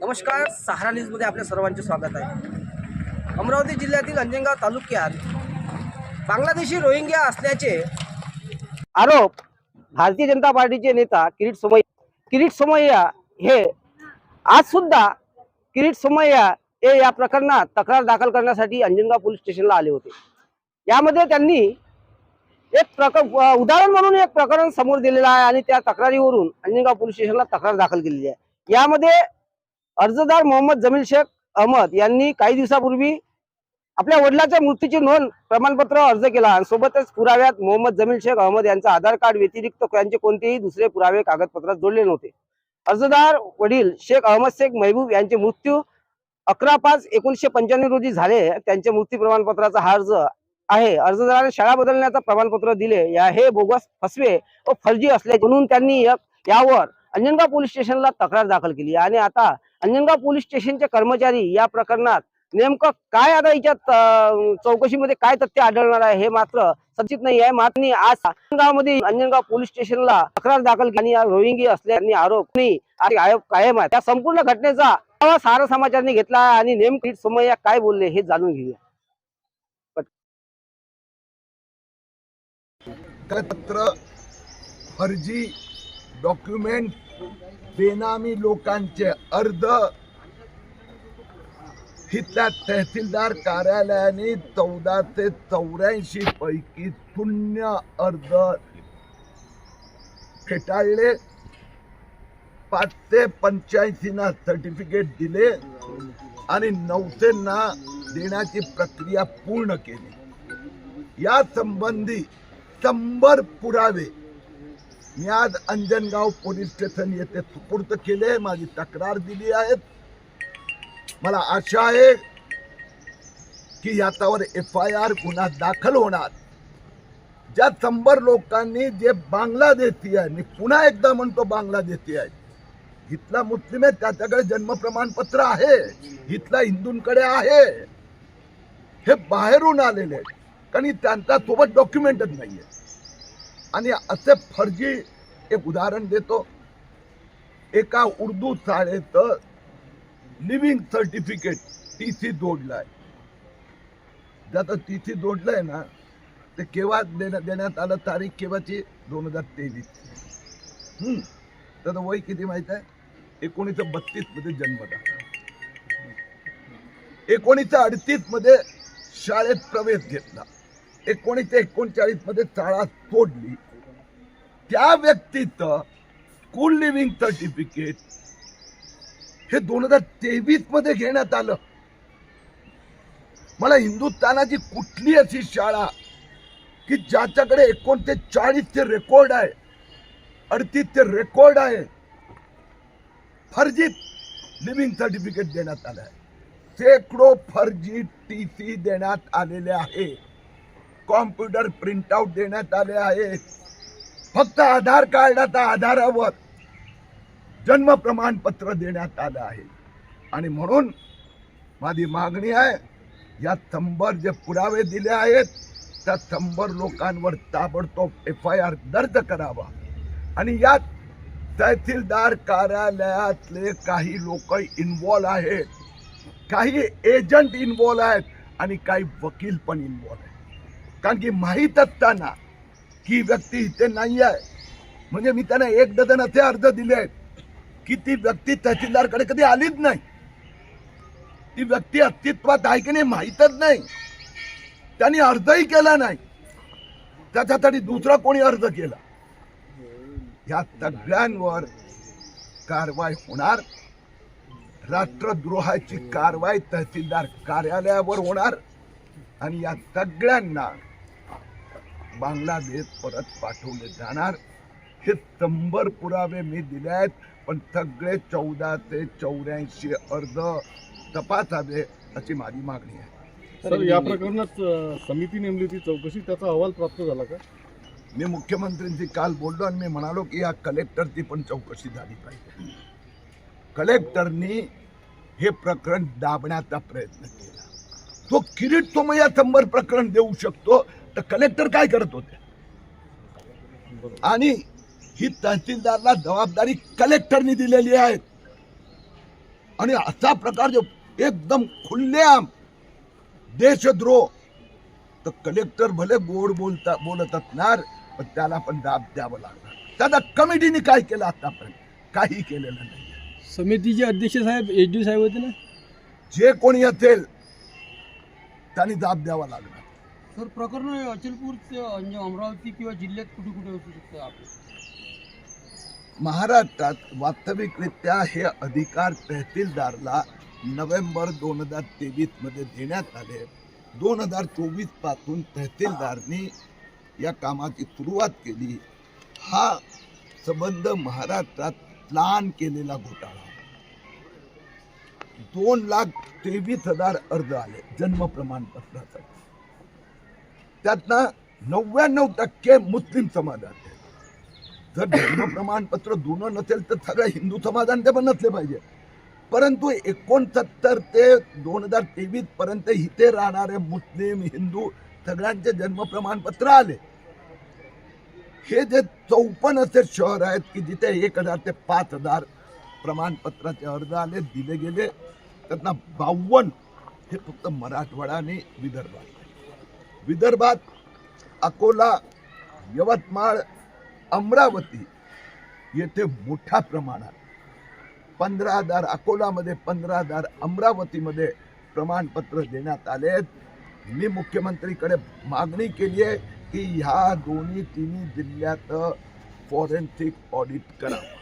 नमस्कार सहारा न्यूजमध्ये आपल्या सर्वांचे स्वागत आहे. अमरावती जिल्ह्यातील अंजनगाव तालुक्यात बांगलादेशी रोहिंग्या असल्याचे आरोप भारतीय जनता पार्टीचे नेता किरीट सोमय्या किरीट सोमय्या हे आज सुद्धा किरीट सोमय्या हे या प्रकरणात तक्रार दाखल करण्यासाठी अंजनगाव पोलीस स्टेशनला आले होते. यामध्ये त्यांनी एक प्रकर उदाहरण म्हणून एक प्रकरण समोर दिलेलं आहे आणि त्या तक्रारीवरून अंजनगाव पोलीस स्टेशनला तक्रार दाखल केलेली आहे. यामध्ये अर्जदार मोहम्मद जमील शेख अहमद यांनी काही दिवसापूर्वी आपल्या वडिलाच्या मृत्यूची नोंद प्रमाणपत्र अर्ज केला आणि सोबतच पुराव्यात मोहम्मद जमील शेख अहमद यांचा आधार कार्ड व्यतिरिक्त यांचे कोणतेही दुसरे पुरावे कागदपत्रात जोडले नव्हते. अर्जदार वडील शेख अहमद शेख महबूब यांचे मृत्यू अकरा पाच एकोणीसशे पंच्याण्णव रोजी झाले. त्यांच्या मृत्यू प्रमाणपत्राचा हा अर्ज आहे. अर्जदाराने शाळा बदलण्याचं प्रमाणपत्र दिले. या हे बोगस फसवे व फर्जी असले म्हणून त्यांनी यावर अंजनगाव पोलीस स्टेशनला तक्रार दाखल केली. आणि आता अंजनगाव पोलीस स्टेशनचे कर्मचारी या प्रकरणात नेमकं काय आता याच्यात चौकशीमध्ये काय तथ्य आढळणार आहे हे मात्र सचित नाही आहे. मात्र आज अंजनगावमध्ये अंजनगाव पोलीस स्टेशनला तक्रार दाखल केली. आणि रोहिंगी असल्याने आरोप आरोप कायम आहे त्या संपूर्ण घटनेचा सारा समाचारने घेतला आणि नेमकी समया काय बोलले हे जाणून घेऊया. कागदपत्र फर्जी डॉक्युमेंट बेनामी लोकांचे अर्ज. इथल्या तहसीलदार कार्यालयाने चौदा ते चौऱ्याऐंशी पैकी शून्य अर्ज फेटाळले. पाच ते पंच्याऐंशी ना सर्टिफिकेट दिले आणि नऊशेंना देण्याची प्रक्रिया पूर्ण केली. या संबंधी शंभर पुरावे. मी आज अंजनगाव पोलीस स्टेशन येथे सुपूर्द केले माझी तक्रार दिली आहे. मला आशा आहे की याच्यावर एफ आय आर गुन्हा दाखल होणार. ज्या शंभर लोकांनी जे बांगलादेशी आहे मी पुन्हा एकदा म्हणतो बांगलादेशी आहे. इथला मुस्लिम आहे त्याच्याकडे जन्म प्रमाणपत्र आहे. इथला हिंदूंकडे आहे. हे बाहेरून आलेले आहेत. कारण त्यांच्यासोबत डॉक्युमेंटच डॉक्युमेंटच नाहीये. आणि असे फर्जी एक उदाहरण देतो. एका उर्दू शाळेत लिव्हिंग सर्टिफिकेट टी सी जोडलाय. ज्याचं टी सी जोडलंय ना ते केव्हा देण्यात देण्यात आलं? तारीख केव्हाची दोन हजार तेवीस. हम्म. त्याचं वय किती माहीत आहे? एकोणीसशे बत्तीसमध्ये जन्म एकोणीसशे अडतीसमध्ये शाळेत प्रवेश घेतला. एकोणीसशे एकोणचाळीसमध्ये चाळा सोडली त्या व्यक्तीचं स्कूल लिव्हिंग सर्टिफिकेट हे दोन हजार तेवीसमध्ये घेण्यात आलं. मला हिंदुस्थानाची कुठली अशी शाळा की ज्याच्याकडे एकोणते चाळीसचे रेकॉर्ड आहे अडतीसचे रेकॉर्ड आहे फर्जीत लिव्हिंग सर्टिफिकेट देण्यात आलं आहे शेकडो फर्जी टी सी देण्यात आलेले आहे. कॉम्प्युटर प्रिंटआउट देण्यात आले आहे. फक्त आधार कार्डाच्या आधारावर जन्म प्रमाणपत्र देण्यात आलं आहे. आणि म्हणून माझी मागणी आहे या शंभर जे पुरावे दिले आहेत त्या शंभर लोकांवर ताबडतोब एफ आय आर दर्ज करावा. आणि यात तहसीलदार कार्यालयातले काही लोक इन्वॉल्व आहेत. काही एजंट इन्वॉल्व आहेत आणि काही वकील पण इन्वॉल्व आहेत. कारण की माहीत असताना की व्यक्ती इथे नाही आहे. म्हणजे मी त्यांना एक डझन असे अर्ज दिले आहेत की ती व्यक्ती तहसीलदारकडे कधी आलीच नाही. ती व्यक्ती अस्तित्वात आहे की नाही माहीतच नाही. त्यांनी अर्जही केला नाही. त्याच्यासाठी दुसरा कोणी अर्ज केला? या सगळ्यांवर कारवाई होणार. राष्ट्रद्रोहाची कारवाई तहसीलदार कार्यालयावर होणार. आणि या सगळ्यांना बांगलादेश परत पाठवले जाणार. हे शंभर पुरावे मी दिले आहेत पण सगळे चौदा ते चौऱ्याऐंशी अर्ज तपासावे अशी माझी मागणी आहे. सर या प्रकरणात समिती नेमली होती चौकशी त्याचा अहवाल प्राप्त झाला का? मी मुख्यमंत्र्यांशी काल बोललो आणि मी म्हणालो की या कलेक्टरची पण चौकशी झाली पाहिजे. कलेक्टरनी हे प्रकरण दाबण्याचा प्रयत्न केला. तो किरीट सोमय्या शंभर प्रकरण देऊ शकतो तर कलेक्टर काय करत होते? आणि ही तहसीलदारला जबाबदारी कलेक्टरनी दिलेली आहे. आणि असा प्रकार जो एकदम खुल्लेआम देशद्रोह तर कलेक्टर भले गोड बोलता बोलत असणार पण त्याला पण दाब द्यावं लागणार. त्याचा कमिटीने काय केलं आतापर्यंत? काही केलेलं नाही. समितीचे अध्यक्ष साहेब एच डी साहेब होते ना? जे कोणी असेल त्यांनी दाब द्यावा लागणार. सर प्रकरण अचलपूर म्हणजे अमरावती किंवा जिल्ह्यात कुठे कुठे असू शकतं आपलं? महाराष्ट्रात वास्तविकरित्या हे अधिकार तहसीलदारला नोव्हेंबर दोन हजार तेवीसमध्ये देण्यात आले. दोन हजार चोवीसपासून तहसीलदारनी या कामाची सुरुवात केली. हा संबंध महाराष्ट्रात प्लान केलेला घोटाळा. दोन लाख तेवीस हजार अर्ज आले जन्म प्रमाणपत्रासाठी. त्यातनं नव्याण्णव टक्के मुस्लिम समाजात जर धर्म प्रमाणपत्र जुनं नसेल तर सगळ्या हिंदू समाजांचे पण नसले पाहिजे. परंतु एकोणसत्तर ते दोन हजार तेवीस पर्यंत इथे राहणारे मुस्लिम हिंदू सगळ्यांचे जन्म प्रमाणपत्र आले. हे जे चौपन्न असे शहर आहेत की जिथे एक हजार ते पाच हजार प्रमाणपत्राचे अर्ज आले दिले गेले त्यांना बावन्न हे फक्त मराठवाडा आणि विदर्भात. विदर्भात अकोला यवतमाळ अमरावती येथे मोठ्या प्रमाणात. पंधरा हजार अकोलामध्ये पंधरा हजार अमरावतीमध्ये प्रमाणपत्र देण्यात आले मी मुख्यमंत्रीकडे मागणी केली आहे की ह्या दोन्ही तिन्ही जिल्ह्यात फॉरेन्सिक ऑडिट करावं.